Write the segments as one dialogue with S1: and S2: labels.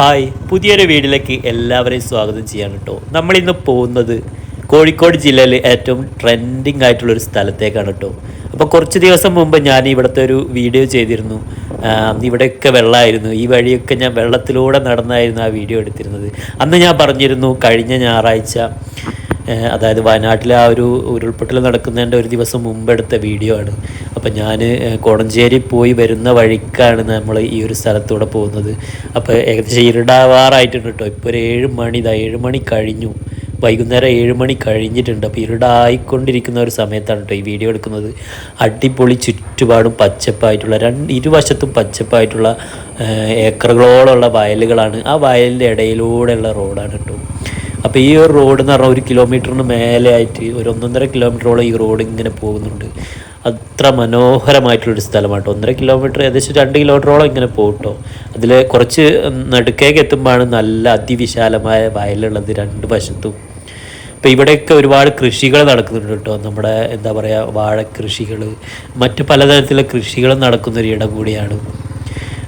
S1: Hi പുതിയൊരു വീഡിയോയിലേക്ക് എല്ലാവരെയും സ്വാഗതം ചെയ്യാൻ കേട്ടോ. നമ്മളിന്ന് പോകുന്നത് കോഴിക്കോട് ജില്ലയിൽ ഏറ്റവും ട്രെൻഡിങ് ആയിട്ടുള്ള ഒരു സ്ഥലത്തേക്കാണ് കേട്ടോ. അപ്പോൾ കുറച്ച് ദിവസം മുമ്പ് ഞാൻ ഇവിടുത്തെ ഒരു വീഡിയോ ചെയ്തിരുന്നു. ഇവിടെയൊക്കെ വെള്ളമായിരുന്നു ഈ വഴിയൊക്കെ ഞാൻ വെള്ളത്തിലൂടെ നടന്നായിരുന്നു ആ വീഡിയോ എടുത്തിരുന്നത്. അന്ന് ഞാൻ പറഞ്ഞിരുന്നു കഴിഞ്ഞ ഞായറാഴ്ച അതായത് വയനാട്ടിലെ ആ ഒരു ഉരുൾപൊട്ടൽ നടക്കുന്നതിന്റെ ഒരു ദിവസം മുമ്പ് എടുത്ത വീഡിയോ ആണ്. അപ്പം ഞാൻ കോടഞ്ചേരി പോയി വരുന്ന വഴിക്കാണ് നമ്മൾ ഈ ഒരു സ്ഥലത്തൂടെ പോകുന്നത്. അപ്പോൾ ഏകദേശം ഇരുടാവാറായിട്ടുണ്ട് കേട്ടോ. ഇപ്പോൾ ഒരു ഏഴ് മണി ഇതാ ഏഴ് മണി കഴിഞ്ഞു. വൈകുന്നേരം ഏഴ് മണി കഴിഞ്ഞിട്ടുണ്ട്. അപ്പോൾ ഇരുടായിക്കൊണ്ടിരിക്കുന്ന ഒരു സമയത്താണ് കേട്ടോ ഈ വീഡിയോ എടുക്കുന്നത്. അടിപൊളി ചുറ്റുപാടും പച്ചപ്പായിട്ടുള്ള രണ്ട് ഇരുവശത്തും പച്ചപ്പായിട്ടുള്ള ഏക്കറുകളോളമുള്ള വയലുകളാണ്. ആ വയലിന്റെ ഇടയിലൂടെയുള്ള റോഡാണ് കേട്ടോ. അപ്പോൾ ഈ ഒരു റോഡ് എന്ന് പറഞ്ഞാൽ ഒരു കിലോമീറ്ററിന് മേലെ ആയിട്ട് ഒരു ഒന്നൊന്നര കിലോമീറ്ററോളം ഈ റോഡ് ഇങ്ങനെ പോകുന്നുണ്ട്. അത്ര മനോഹരമായിട്ടുള്ളൊരു സ്ഥലമാണ് കേട്ടോ ഒന്നര കിലോമീറ്റർ ഏകദേശം രണ്ട് കിലോമീറ്ററോളം ഇങ്ങനെ പോകും കേട്ടോ അതിൽ കുറച്ച് നടുക്കേക്ക് എത്തുമ്പോഴാണ് നല്ല അതിവിശാലമായ വയലുള്ളത് രണ്ട് വശത്തും. ഇപ്പോൾ ഇവിടെയൊക്കെ ഒരുപാട് കൃഷികൾ നടക്കുന്നുണ്ട് കേട്ടോ. നമ്മുടെ എന്താ പറയുക വാഴക്കൃഷികൾ മറ്റ് പലതരത്തിലുള്ള കൃഷികൾ നടക്കുന്നൊരു ഇടം കൂടിയാണ്.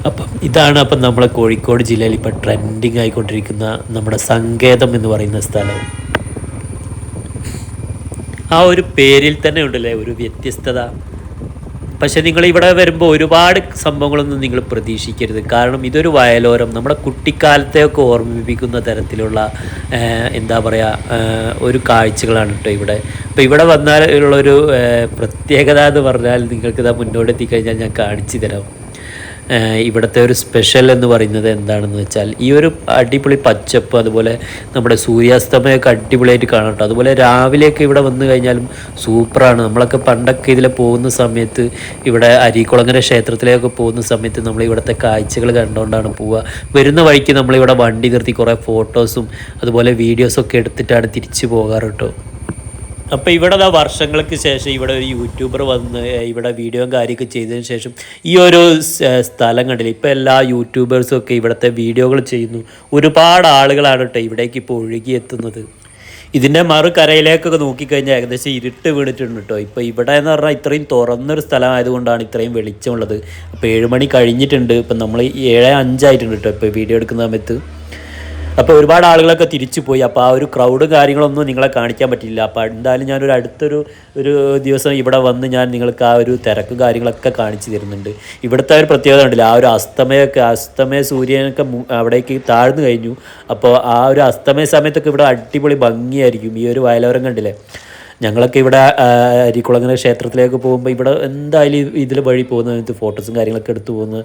S1: അപ്പം ഇതാണ് അപ്പം നമ്മുടെ കോഴിക്കോട് ജില്ലയിൽ ഇപ്പം ട്രെൻഡിങ് ആയിക്കൊണ്ടിരിക്കുന്ന നമ്മുടെ സങ്കേതം എന്ന് പറയുന്ന സ്ഥലം. ആ ഒരു പേരിൽ തന്നെ ഉണ്ടല്ലേ ഒരു വ്യത്യസ്തത. പക്ഷെ നിങ്ങൾ ഇവിടെ വരുമ്പോൾ ഒരുപാട് സംഭവങ്ങളൊന്നും നിങ്ങൾ പ്രതീക്ഷിക്കരുത്. കാരണം ഇതൊരു വയലോരം. നമ്മുടെ കുട്ടിക്കാലത്തെയൊക്കെ ഓർമ്മിപ്പിക്കുന്ന തരത്തിലുള്ള എന്താ പറയുക ഒരു കാഴ്ചകളാണ് കേട്ടോ ഇവിടെ. അപ്പോൾ ഇവിടെ വന്നാൽ ഉള്ളൊരു പ്രത്യേകത എന്ന് പറഞ്ഞാൽ നിങ്ങൾക്ക് ഇതാ മുന്നോട്ട് എത്തിക്കഴിഞ്ഞാൽ ഞാൻ കാണിച്ചു തരാം. ഇവിടുത്തെ ഒരു സ്പെഷ്യൽ എന്ന് പറയുന്നത് എന്താണെന്ന് വെച്ചാൽ ഈ ഒരു അടിപൊളി പച്ചപ്പ് അതുപോലെ നമ്മുടെ സൂര്യാസ്തമയമൊക്കെ അടിപൊളിയായിട്ട് കാണാം കേട്ടോ. അതുപോലെ രാവിലെയൊക്കെ ഇവിടെ വന്നു കഴിഞ്ഞാലും സൂപ്പറാണ്. നമ്മളൊക്കെ പണ്ടൊക്കെ ഇതിൽ പോകുന്ന സമയത്ത് ഇവിടെ അരീക്കുളങ്ങര ക്ഷേത്രത്തിലേക്കൊക്കെ പോകുന്ന സമയത്ത് നമ്മൾ ഇവിടുത്തെ കാഴ്ചകൾ കണ്ടുകൊണ്ടാണ് പോവുക. വരുന്ന വഴിക്ക് നമ്മളിവിടെ വണ്ടി നിർത്തി കുറേ ഫോട്ടോസും അതുപോലെ വീഡിയോസൊക്കെ എടുത്തിട്ടാണ് തിരിച്ചു പോകാറ് കേട്ടോ. അപ്പോൾ ഇവിടെ ദാ വർഷങ്ങൾക്ക് ശേഷം ഇവിടെ ഒരു യൂട്യൂബർ വന്ന് ഇവിടെ വീഡിയോയും കാര്യമൊക്കെ ചെയ്തതിന് ശേഷം ഈ ഒരു സ്ഥലം കണ്ടില്ല? ഇപ്പോൾ എല്ലാ യൂട്യൂബേഴ്സും ഒക്കെ ഇവിടുത്തെ വീഡിയോകൾ ചെയ്യുന്നു. ഒരുപാട് ആളുകളാണ് കേട്ടോ ഇവിടേക്ക് ഇപ്പോൾ ഒഴുകിയെത്തുന്നത്. ഇതിന്റെ മറുകരയിലേക്കൊക്കെ നോക്കിക്കഴിഞ്ഞാൽ ഏകദേശം ഇരുട്ട് വീണിട്ടുണ്ട് കേട്ടോ. ഇപ്പോൾ ഇവിടെ എന്ന് പറഞ്ഞാൽ ഇത്രയും തുറന്നൊരു സ്ഥലമായതുകൊണ്ടാണ് ഇത്രയും വെളിച്ചമുള്ളത്. അപ്പോൾ ഏഴ് മണി കഴിഞ്ഞിട്ടുണ്ട്. ഇപ്പം നമ്മൾ ഏഴ് അഞ്ചായിട്ടുണ്ട് കേട്ടോ ഇപ്പോൾ വീഡിയോ എടുക്കുന്ന സമയത്ത്. അപ്പോൾ ഒരുപാട് ആളുകളൊക്കെ തിരിച്ചു പോയി അപ്പോൾ ആ ഒരു ക്രൗഡ് കാര്യങ്ങളൊന്നും നിങ്ങളെ കാണിക്കാൻ പറ്റില്ല അപ്പോൾ എന്തായാലും ഞാനൊരു അടുത്തൊരു ഒരു ദിവസം ഇവിടെ വന്ന് ഞാൻ നിങ്ങൾക്ക് ആ ഒരു തിരക്ക് കാര്യങ്ങളൊക്കെ കാണിച്ചു തരുന്നുണ്ട്. ഇവിടുത്തെ ഒരു പ്രത്യേകത ഉണ്ടല്ലോ ആ ഒരു അസ്തമയൊക്കെ അസ്തമയ സൂര്യനൊക്കെ അവിടേക്ക് താഴ്ന്നു കഴിഞ്ഞു. അപ്പോൾ ആ ഒരു അസ്തമയ സമയത്തൊക്കെ ഇവിടെ അടിപൊളി ഭംഗിയായിരിക്കും. ഈ ഒരു വയലോരം കണ്ടില്ലേ? ഞങ്ങളൊക്കെ ഇവിടെ അരിക്കുളങ്ങര ക്ഷേത്രത്തിലേക്ക് പോകുമ്പോൾ ഇവിടെ എന്തായാലും ഇതിൽ വഴി പോകുന്ന ഫോട്ടോസും കാര്യങ്ങളൊക്കെ എടുത്തു പോകുന്ന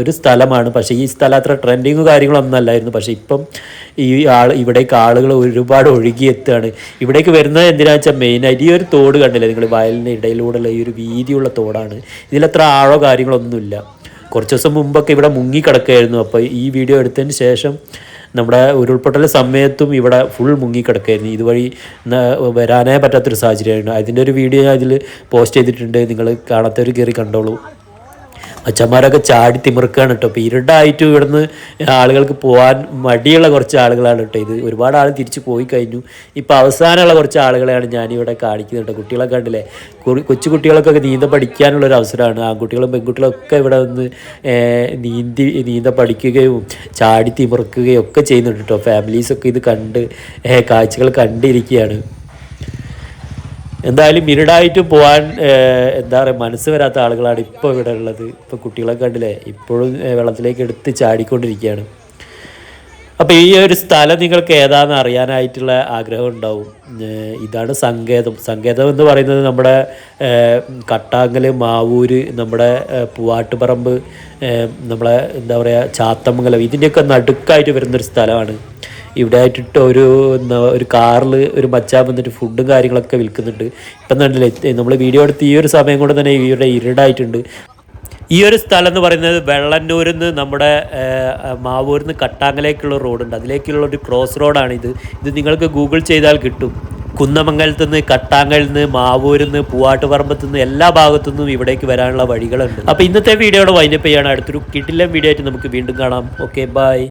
S1: ഒരു സ്ഥലമാണ്. പക്ഷേ ഈ സ്ഥലം അത്ര ട്രെൻഡിങ്ങും കാര്യങ്ങളൊന്നും അല്ലായിരുന്നു. പക്ഷേ ഇപ്പം ഈ ആൾ ഇവിടേക്ക് ആളുകൾ ഒരുപാട് ഒഴുകിയെത്തുകയാണ്. ഇവിടേക്ക് വരുന്നത് എന്തിനാ വെച്ചാൽ മെയിനായിട്ട് ഈ ഒരു തോട് കണ്ടില്ല? നിങ്ങൾ വയലിന് ഇടയിലൂടെയുള്ള ഈ ഒരു വീതിയുള്ള തോടാണ്. ഇതിലത്ര ആഴോ കാര്യങ്ങളൊന്നുമില്ല. കുറച്ച് ദിവസം മുമ്പൊക്കെ ഇവിടെ മുങ്ങിക്കിടക്കുകയായിരുന്നു. അപ്പോൾ ഈ വീഡിയോ എടുത്തതിന് ശേഷം നമ്മുടെ ഉരുൾപൊട്ടൽ സമയത്തും ഇവിടെ ഫുൾ മുങ്ങിക്കിടക്കായിരുന്നു. ഇതുവഴി വരാനേ പറ്റാത്തൊരു സാഹചര്യമായിരുന്നു. അതിന്റെ ഒരു വീഡിയോ ഞാൻ ഇതിൽ പോസ്റ്റ് ചെയ്തിട്ടുണ്ട്. നിങ്ങൾ കാണാത്തവർ കയറി കണ്ടോളൂ. അച്ഛന്മാരൊക്കെ ചാടി തിമിർക്കാണ് കേട്ടോ. അപ്പോൾ ഇരുടായിട്ട് ഇവിടുന്ന് ആളുകൾക്ക് പോകാൻ മടിയുള്ള കുറച്ച് ആളുകളാണ് കേട്ടോ ഇത്. ഒരുപാട് ആൾ തിരിച്ചു പോയി കഴിഞ്ഞു. ഇപ്പോൾ അവസാനമുള്ള കുറച്ച് ആളുകളെയാണ് ഞാനിവിടെ കാണിക്കുന്നത് കേട്ടോ. കുട്ടികളെ കണ്ടില്ലേ? കൊച്ചു കുട്ടികൾക്കൊക്കെ നീന്ത പഠിക്കാനുള്ള ഒരു അവസരമാണ്. ആൺകുട്ടികളും പെൺകുട്ടികളും ഒക്കെ ഇവിടെ വന്ന് നീന്തി നീന്ത പഠിക്കുകയും ചാടി തിമിർക്കുകയും ഒക്കെ ചെയ്യുന്നുണ്ട് കേട്ടോ. ഫാമിലീസൊക്കെ ഇത് കണ്ട് കാഴ്ചകൾ കണ്ടിരിക്കുകയാണ്. എന്തായാലും ഇരുടായിട്ട് പോകാൻ എന്താ പറയുക മനസ്സ് വരാത്ത ആളുകളാണ് ഇപ്പോൾ ഇവിടെ ഉള്ളത്. ഇപ്പോൾ കുട്ടികളെ കണ്ടില്ലേ? ഇപ്പോഴും വെള്ളത്തിലേക്ക് എടുത്ത് ചാടിക്കൊണ്ടിരിക്കുകയാണ്. അപ്പോൾ ഈ ഒരു സ്ഥലം നിങ്ങൾക്ക് ഏതാണെന്ന് അറിയാനായിട്ടുള്ള ആഗ്രഹം ഉണ്ടാവും. ഇതാണ് സങ്കേതം. സങ്കേതം എന്ന് പറയുന്നത് നമ്മുടെ കട്ടാങ്കൽ മാവൂര് നമ്മുടെ പൂവാട്ടുപറമ്പ് നമ്മളെ എന്താ പറയുക ചാത്തമംഗലം ഇതിന്റെയൊക്കെ നടുക്കായിട്ട് വരുന്നൊരു സ്ഥലമാണ്. ഇവിടെ ആയിട്ടിട്ട് ഒരു എന്താ ഒരു കാറിൽ ഒരു മച്ചാൻ വന്നിട്ട് ഫുഡും കാര്യങ്ങളൊക്കെ വിൽക്കുന്നുണ്ട്. ഇപ്പം കണ്ടില്ലേ നമ്മൾ വീഡിയോ എടുത്ത് ഈ ഒരു സമയം കൊണ്ട് തന്നെ ഇവിടെ ഇരുടായിട്ടുണ്ട്. ഈ ഒരു സ്ഥലം എന്ന് പറയുന്നത് വെള്ളന്നൂരിൽ നിന്ന് നമ്മുടെ മാവൂരിൽ നിന്ന് കട്ടാങ്ങലേക്കുള്ള റോഡുണ്ട്. അതിലേക്കുള്ള ഒരു ക്രോസ് റോഡാണ് ഇത് ഇത് നിങ്ങൾക്ക് ഗൂഗിൾ ചെയ്താൽ കിട്ടും. കുന്നമംഗലത്ത് നിന്ന് കട്ടാങ്കലിൽ നിന്ന് മാവൂരിൽ നിന്ന് പൂവാട്ടുപറമ്പത്ത് നിന്ന് എല്ലാ ഭാഗത്തു നിന്നും ഇവിടേക്ക് വരാനുള്ള വഴികളുണ്ട്. അപ്പോൾ ഇന്നത്തെ വീഡിയോയുടെ വൈൻഡപ്പ് ചെയ്യാണ്. അടുത്തൊരു കിട്ടില്ല വീഡിയോ ആയിട്ട് നമുക്ക് വീണ്ടും കാണാം. Okay bye